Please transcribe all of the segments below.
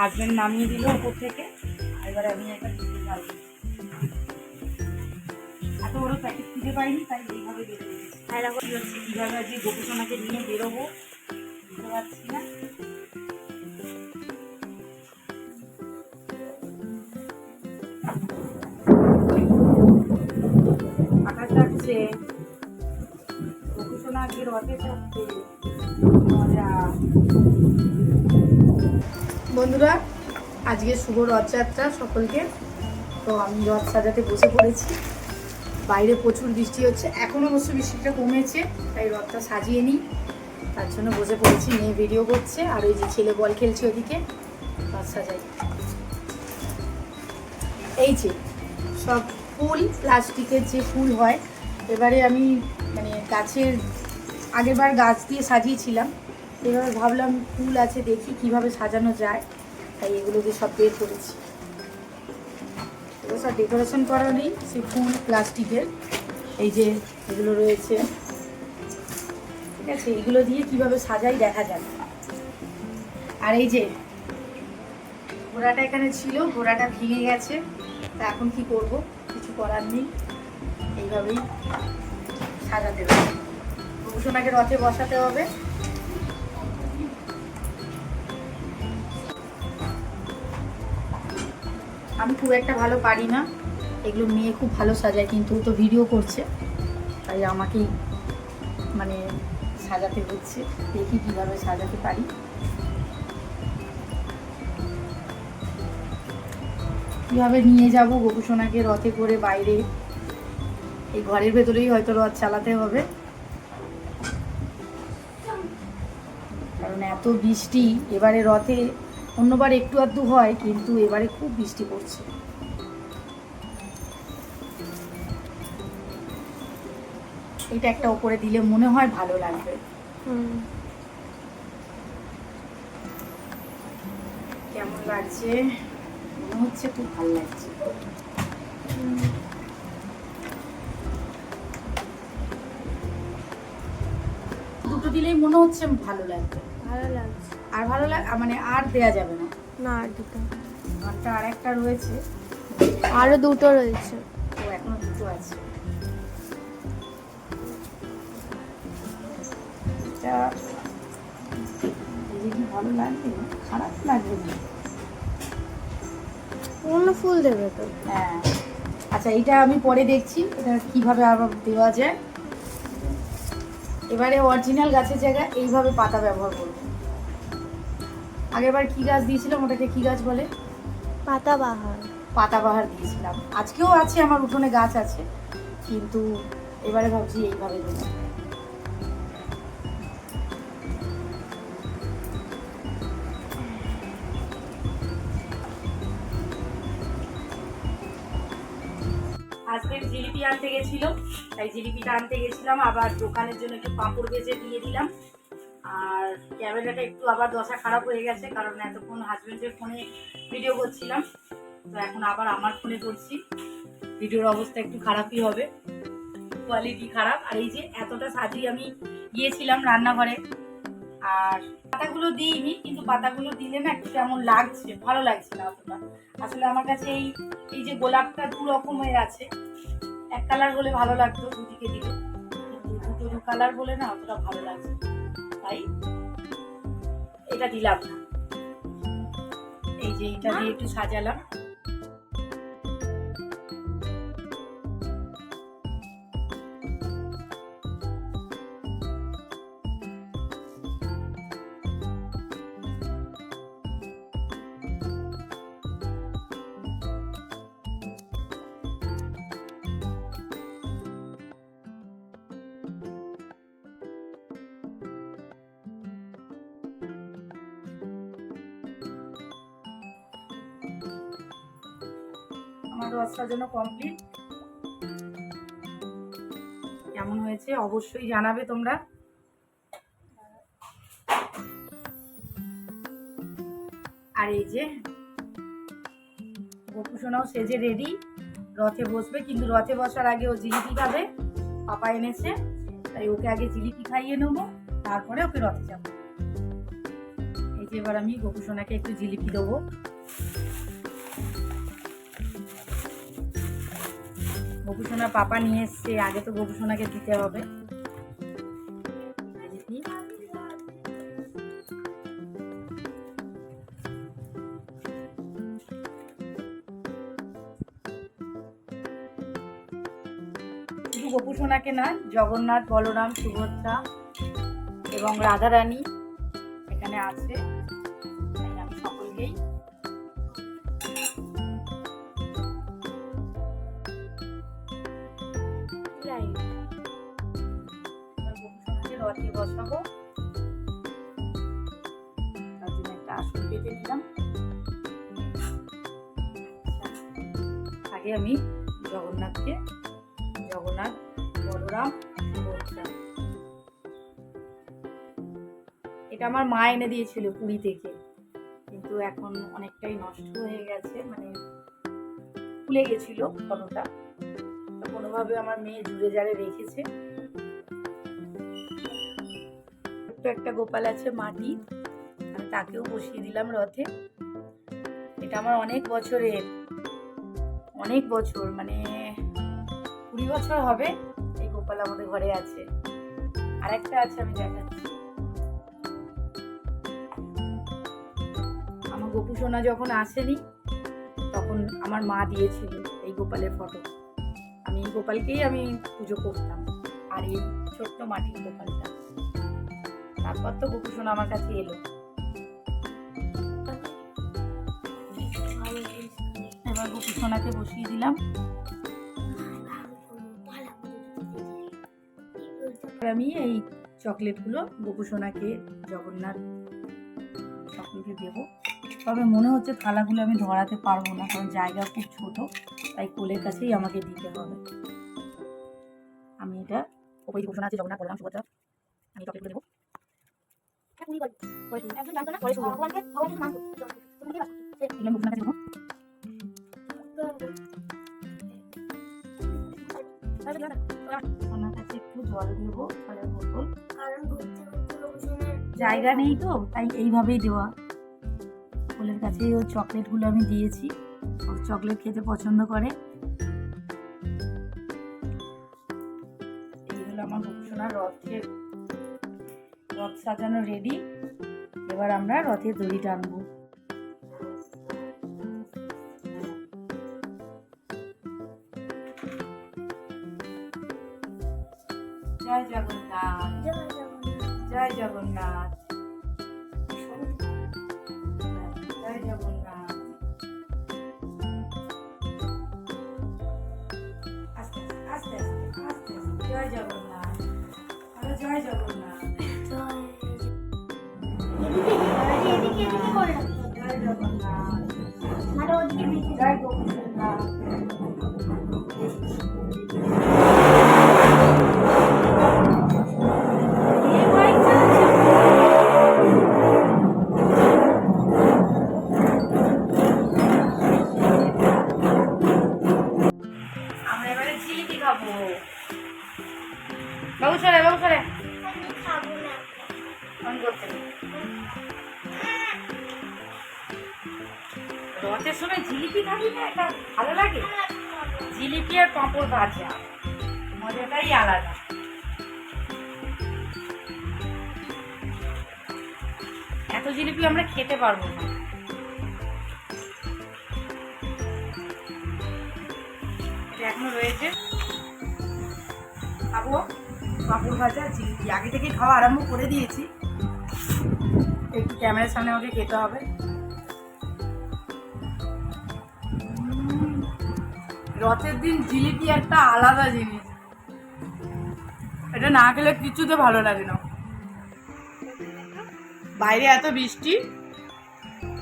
Husband নামিয়ে দিল উপর থেকে। এবার আমি একটা দিতে পারব এত বড় প্যাকেট খুঁজে পাইনি তাই এইভাবে বেরো আর এখন কীভাবে আজকে গোপুসোনাকে নিয়ে বেরোবো বুঝতে পারছি না। আকাশ লাগছে গোপুসোনা আজকে রথে চাপছে মজা। বন্ধুরা, আজকে শুভ রথযাত্রা সকলকে। তো আমি রথ সাজাতে বসে পড়েছি। বাইরে প্রচুর বৃষ্টি হচ্ছে। এখন অবশ্য বৃষ্টিটা কমেছে, তাই রথটা সাজিয়ে নিই। তার জন্য বসে পড়েছি, মেয়ে ভিডিও করছে, আর ওই যে ছেলে বল খেলছে ওদিকে, রথ সাজাই। এই যে, সব ফুল, প্লাস্টিকের যে ফুল হয়, এবারে আমি মানে গাছের আগেরবার গাছ দিয়ে সাজিয়েছিলাম। এবার ভাবলাম ফুল আছে, দেখি কীভাবে সাজানো যায়। তাই এগুলোকে সব বের করেছি। এগুলো সব ডেকোরেশন করা নেই সে ফুল প্লাস্টিকের। এই যে এগুলো রয়েছে। ঠিক আছে, এগুলো দিয়ে কীভাবে সাজাই দেখা যাবে আর এই যে, ঘোড়াটা এখানে ছিল, ঘোড়াটা ভেঙে গেছে। তা এখন কি করব? কিছু করার নেই। এইভাবেই সাজাতে হবে। ভূষণাকে রথে বসাতে হবে। আমি খুব একটা ভালো পারি না। এগুলো মেয়ে খুব ভালো সাজায়, কিন্তু তো ভিডিও করছে। তাই আমাকেই মানে সাজাতে হচ্ছে। দেখি কীভাবে সাজাতে পারি। কীভাবে নিয়ে যাব গোপুসোনাকে রথে করে বাইরে? এই ঘরের ভেতরেই হয়তো রথ চালাতে হবে। কারণ এত বৃষ্টি, এবারে রথে অন্যবার একটু আধটু হয় কিন্তু এবারে খুব বৃষ্টি পড়ছে। এটা একটা ওপরে দিলে মনে হয় ভালো লাগবে। কেমন লাগছে? মনে হচ্ছে খুব ভালো লাগছে। দুটো দিলেই মনে হচ্ছে ভালো লাগবে। ভালো লাগছে। আর ভালো লাগ মানে আর দেয়া যাবে না। না আর দুটো। ঘরটা আর একটা রয়েছে। আরও দুটো রয়েছে। তো এখনও দুটো আছে। এটা কি ভালো লাগবে খারাপ লাগবে না। অন্য ফুল দেবে তো। হ্যাঁ। আচ্ছা এটা আমি পরে দেখছি এটা কীভাবে আবার দেওয়া যায়। এবারে অরিজিনাল গাছের জায়গায় এইভাবে পাতা ব্যবহার করব। আগেরবার কি গাছ দিয়েছিলাম ওটাকে কি গাছ বলে? পাতা বাহার পাতাবাহার দিয়েছিলাম। আজকেও আছে আমার উঠোনে গাছ আছে কিন্তু এবারে ভাবছি এইভাবে দেবো। হাজবেন্ড জিলিপি আনতে গেছিল তাই জিলিপিটা আনতে গেছিলাম আবার দোকানের জন্য একটু পাঁপড় ভেজে দিয়ে দিলাম। আর ক্যামেরাটা একটু আবার দশা খারাপ হয়ে গেছে, কারণ এতক্ষণ হাজবেন্ডের ফোনে ভিডিও করছিলাম। তো এখন আবার আমার ফোনে করছি। ভিডিওর অবস্থা একটু খারাপই হবে। কোয়ালিটি খারাপ। আর এই যে এতটা সাজিয়ে আমি গিয়েছিলাম রান্নাঘরে। আর পাতাগুলো দিইনি, কিন্তু পাতাগুলো দিলে না একটু কেমন লাগছে, ভালো লাগছে না অতটা। আসলে আমার কাছে এই এই যে গোলাপটা দু রকমের আছে। এক কালার হলে ভালো লাগতো, দুদিকে কিন্তু দুটো দু কালার বলে না অতটা ভালো লাগছে। তাই এটা দিলাম না। এই যে এটা দিয়ে একটু সাজালাম। আমার রস সাজানো কমপ্লিট কেমন হয়েছে? অবশ্যই জানাবে তোমরা। আর এই যে গোপুসোনাও সেজে রেডি। রথে বসবে, কিন্তু রথে বসার আগে ও জিলিপি খাবে। পাপা এনেছে, তাই ওকে আগে জিলিপি খাইয়ে নেব, তারপরে ওকে রথে যাব। এই যে এবার আমি গোপুসোনাকে একটু জিলিপি দেবো। গোপুসোনা পাপা নিয়ে এসছে, আগে তো গোপুসোনাকে দিতে হবে। গোপুসোনাকে না জগন্নাথ, বলরাম, সুভদ্রা এবং রাধারানী এখানে আছে। রথে বসাবো তার জন্য একটা আসন পেতে নিলাম আগে আমি জগন্নাথকে, জগন্নাথ, বলরাম এটা আমার মা এনে দিয়েছিল পুরী থেকে। কিন্তু এখন অনেকটাই নষ্ট হয়ে গেছে মানে খুলে গেছিল ফটোটা কোনোভাবে আমার মেয়ে জুড়ে জারে রেখেছে। একটা গোপাল আছে মাটি, আমি তাকেও বসিয়ে দিলাম রথে। এটা আমার অনেক বছরের, অনেক বছর মানে কুড়ি বছর হবে এই গোপাল আমাদের ঘরে আছে। আর একটা আছে আমি দেখাচ্ছি। আমার গোপু সোনা যখন আসেনি, তখন আমার মা দিয়েছিল এই গোপালের ফটো। আমি গোপালকেই আমি পুজো করতাম, আর এই ছোট্ট মাটির গোপালটা। তারপর তো গোপু আমার কাছে এলো। এবার গোপু বসিয়ে দিলাম। আমি এই চকলেটগুলো গোপু সোনাকে জগন্নাথ সকলকে দেবো। তবে মনে হচ্ছে থালাগুলো আমি ধরাতে পারব না, কারণ জায়গা খুব ছোট, তাই কোলের কাছেই আমাকে দিতে হবে। আমি এটা গোপু সোনা আছে জগন্নাথ বললাম সুভদ্রা, আমি চকলেটগুলো দেবো। সোনার কাছে একটু জল দেবো বোতল। জায়গা নেই তো তাই এইভাবেই দেওয়া। ফুলের কাছে ওই চকলেটগুলো আমি দিয়েছি। ও চকলেট খেতে পছন্দ করে। এই হলো আমার গোপুসোনার রথের রথ সাজানো রেডি এবার আমরা রথের দড়ি টানবো। জয় জগন্নাথ জয় জগন্নাথ। জয় জগন্নাথ। আস্তে আস্তে আস্তে আস্তে আস্তে। জয় জগন্নাথ। জয় জগন্নাথ। জয় জগন্নাথ জয় গোপুসোনাথ এ সময় জিলিপি খাবি না, এটা ভালো লাগে? জিলিপি আর পাঁপড় ভাজা, মজাটাই আলাদা। এত জিলিপি আমরা খেতে পারব না। এখনও রয়েছে। খাব, পাঁপড় ভাজা, জিলিপি। আগে থেকে খাওয়া আরম্ভ করে দিয়েছি। একটু ক্যামেরার সামনে আমাকে খেতে হবে। রথের দিন জিলিপি একটা আলাদা জিনিস। এটা না খেলে কিছুতে ভালো লাগে না। বাইরে এত বৃষ্টি,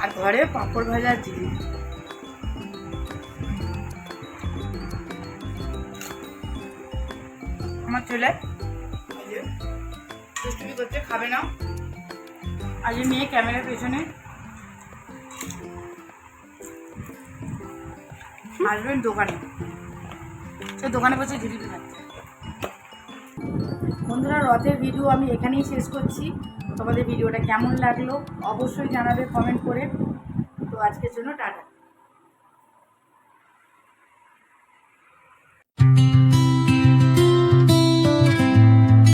আর ঘরে পাঁপড় ভাজার জিনিস আমার দুষ্টুমি করছে, খাবে না। আজ মেয়ে ক্যামেরার পেছনে। আসবেন দোকানে। সে দোকানে বসে জিলিপি খাচ্ছে বন্ধুরা, রথের ভিডিও আমি এখানেই শেষ করছি। তোমাদের ভিডিওটা কেমন লাগল অবশ্যই জানাবে কমেন্ট করে। তো আজকের জন্য টাটা।